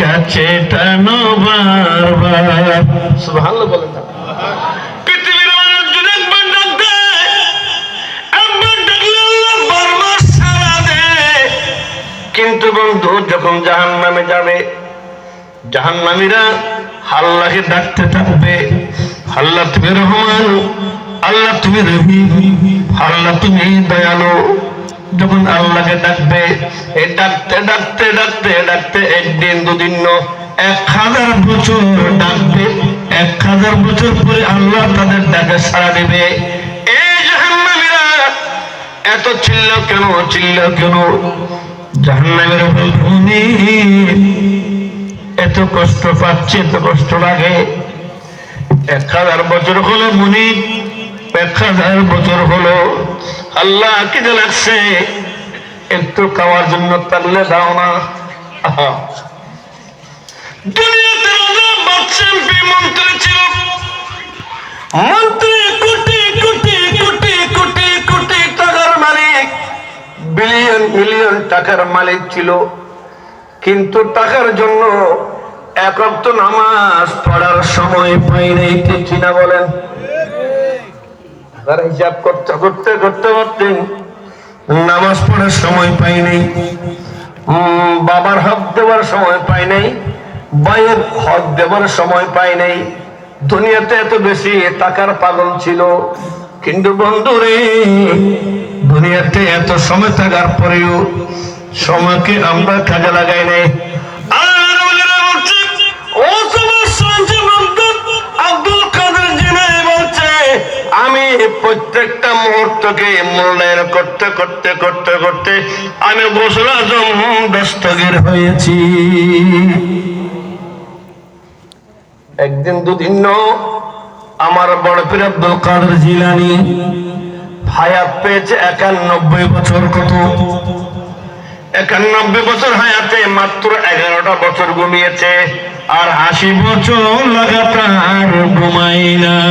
কাছে টানো বারবার। সুবহানাল্লাহ বলেন পৃথিবীর মানুষ যদি একবার ডাক দেয়, একবার ডাকলে আল্লাহ বারবার সাড়া দেয়। কিন্তু বন্ধু যখন জাহান নামে যাবে জাহান্নামীরা আল্লাহকে ডাকতে থাকবে আল্লাহ তুমি রহমান আল্লাহ তুমি রহিম আল্লাহ তুমি দয়ালু। যখন আল্লাহকে ডাকবে এই ডাকতে ডাকতে ডাকতে ডাকতে একদিন দুদিন এক হাজার বছর ডাকবে, এক হাজার বছর পরে আল্লাহ তাদের ডাকে সাড়া দেবে। এত চিল্ল কেন চিল্ল কেন? জাহান্নামের ভূমি এত কষ্ট পাচ্ছে, এত কষ্ট লাগে। এক হাজার বছর হলো মুনি হাজার বছর হলো। আল্লাহ কিনে লাগছে? একটু খাওয়ার জন্য তাহলে দাও না। টাকার মালিক। ছিল। কিন্তু টাকার জন্য এক নামাজ পড়ার সময় পাই নাই ঠিক না বলেন? তার হিসাব করতে করতে করতে করতে নামাজ পড়ার সময় পাই নাই বাবার হক দেওয়ার সময় পাই নাই ভাইয়ের হক দেওয়ার সময় পাই নাই দুনিয়াতে এত বেশি টাকার পাগল ছিল। কিন্তু বন্ধুরে, দুনিয়াতে এত সময় থাকার পরেও সময়কে আমরা কাজে লাগাই নাই। আমি গোসল আজম হয়েছি। একদিন দুদিন আমার বড় পীর আব্দুল কাদের জিলানি হায়াত পেয়েছে একানব্বই বছর কত? একানব্বই বছর হায়াতে মাত্র এগারোটা বছর ঘুমিয়েছে, আর আশি বছর লাগাতার ঘুমাই নাই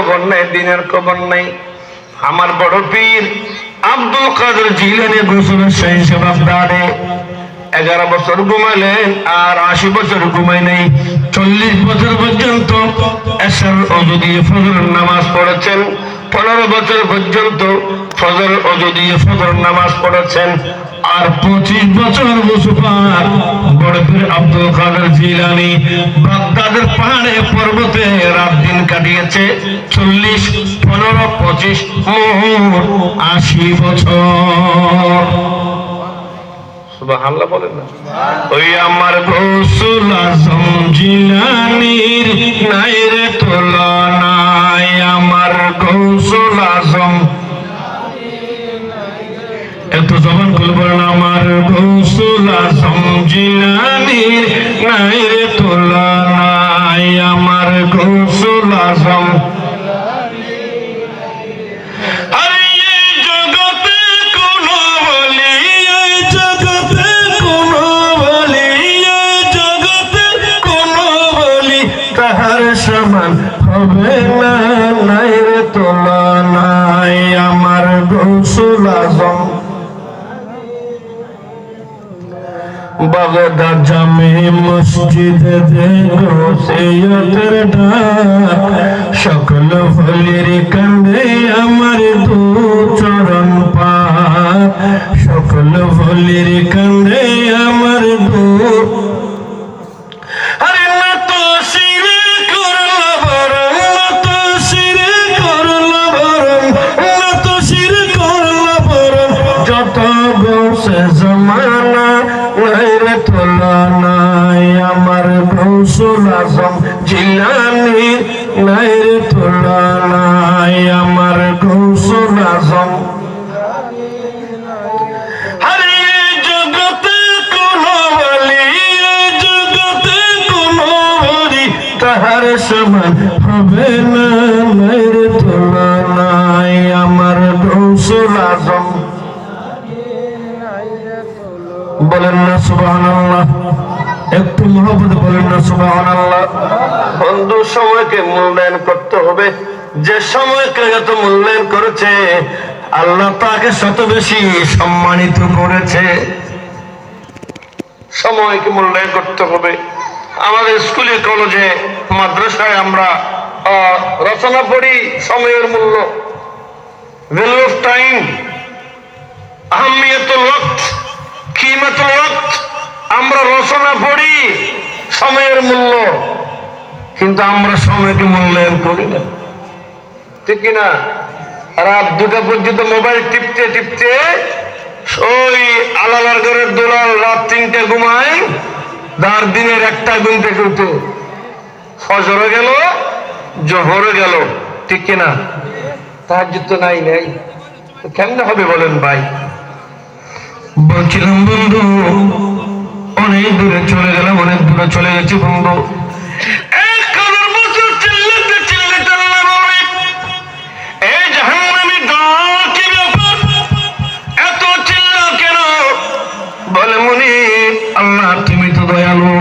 খবর নেই, দিনের খবর নেই। আমার বড় পীর আব্দুল কাদের জিলানি গোসলের সেই সেবা দাঁড়ে এগারো বছর ঘুমালেন আর আশি বছর ঘুমাই নেই। চল্লিশ বছর পর্যন্ত নামাজ পড়েছেন। পনেরো বছর পর্যন্ত ফজর অজু ফজর নামাজ পড়েছেন। আর পঁচিশ বছর মুসুফার বড়পীর আব্দুল কাদের জিলানি বাগদাদের পাহাড়ে পর্বতে রাত দিন কাটিয়েছে চল্লিশ, পনেরো, পঁচিশ আশি বছর। সুবহানাল্লাহ বলেন না? ওই আমার রসুল আজম জিলানির তাহার সমান হবে না নাই রে তুলনায় আমার গৌসুল বাগদা জামে মসজিদ ডাক। সকল ফলের কান্দে আমার দু চরণ জমানা নাই রে তুলনায় আমার গৌসুল আজম জিলানি নাই রে তুলনায় আমার গৌসুল আজম তাহার সমান হবে না। একটু মহব্বত বলেন না সুবহানাল্লাহ। বন্ধু, সময়কে মূল্যায়ন করতে হবে। যে সময়কে যত মূল্যায়ন করেছে, আল্লাহ তাকে শত বেশি সম্মানিত করেছে। সময়কে মূল্যায়ন করতে হবে। আমাদের স্কুলে, কলেজে, মাদ্রাসায় আমরা রচনা পড়ি সময়ের মূল্য। ভ্যালু অফ টাইম আহমিয়তুল ওয়াক্ত। আমরা রচনা পড়ি সময়ের মূল্য। কিন্তু আমরা সময়কে মূল্যায়ন করি না। ঠিক কিনা রাত দুটা পর্যন্ত মোবাইল টিপতে টিপতে ওই আলালার ঘরের দোলাল রাত তিনটে ঘুমায় দার দিনের একটা ঘুম থেকে উঠে ফজরে গেল, জহরে গেল। ঠিক কিনা তার তো নাই নাই। কেমনে হবে বলেন ভাই? বলছিলাম, বন্ধু, অনেক দূরে চলে গেলাম, অনেক দূরে চলে গেছি, বন্ধু। আল্লাহ, তুমি দয়ালু।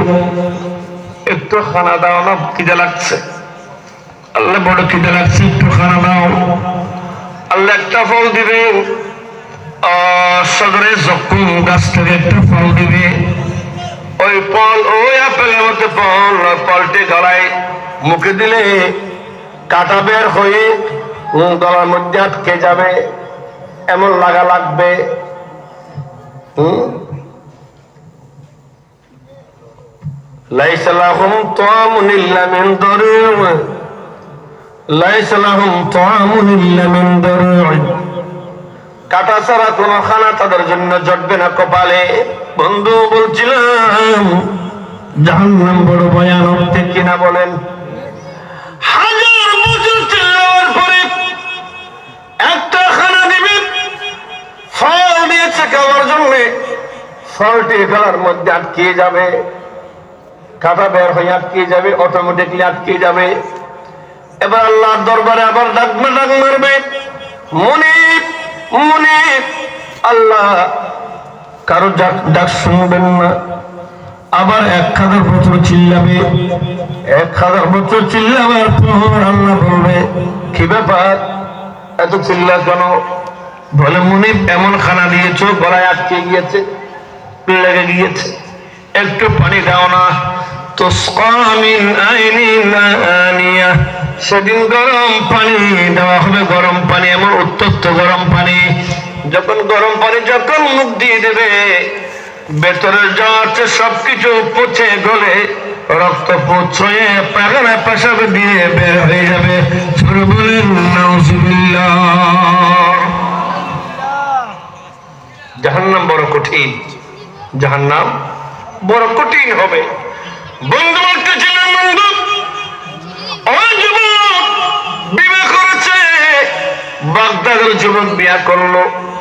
একটু খানা দাও না, খিদে লাগছে। আল্লাহ, বড় খিদে লাগছে, একটু খানা দাও। আল্লাহ একটা ফল দিবে। সদরে জকুম গাছ থেকে একটা ফল দিবে, ওই ফল, ওই আপেলের মধ্যে ফল, ফলটি গলায় মুখে দিলে কাটা বের হয়ে গলার মধ্যে আটকে যাবে। এমন লাগা লাগবে। হুম? লাইসা লাহুম তাআমুন ইল্লা মিন দারু' লাইসা লাহুম তাআমুন ইল্লা মিন দারু' কাটা ছাড়া কোনো খানা তাদের জন্য জটবে না কপালে। বন্ধু বলছিলাম, জাহান্নাম বড় ভয়ানক, ঠিক কিনা বলেন? আটকে যাবে, কাটা হয়ে যাবে অটোমেটিকলি যাবে। এবার আল্লাহর দরবারে আবার ডাক মারবে, মনে আল্লাহ কারও ডাক শুনবেন না। আবার এক হাজার বছর চিল্লাবে, এক হাজার বছর চিল্লাবার পর আল্লাহ বলবে, কি ব্যাপার? এত চিল্লা কেন? বলে মুনিপ এমন খানা দিয়েছ, গলায় আটকে গিয়েছে, লেগে গিয়েছে। একটু পানি দাও না। মিন সেদিন গরম পানি দেওয়া হবে, গরম পানি, এমন উত্তপ্ত গরম পানি। যখন গরম পানি যখন মুখ দিয়ে দেবে ভেতরে যাচ্ছে সবকিছু পচে গলে রক্ত পচয়ে পাগলা পেশাবে দিয়ে বের হয়ে যাবে। বলেন জাহান্নাম বড় কঠিন। জাহান্নাম বড় কঠিন হবে। বন্ধু বলতেছিলেন বন্ধু বিবাহ করেছে। বাগদাদের যুবক বিয়া করল।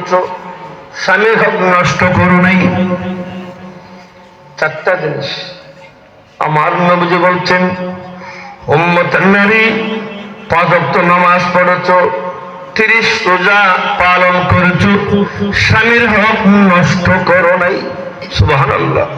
শুধুমাত্র স্বামীর হক নষ্ট করো নাই। চারটা জিনিস। আমার নবজি বলছেন নারী পাঁচক্ত নামাজ পড়েছ, তিরিশ রোজা পালন করেছ, স্বামীর হক নষ্ট করো নাই। সুবাহ আল্লাহ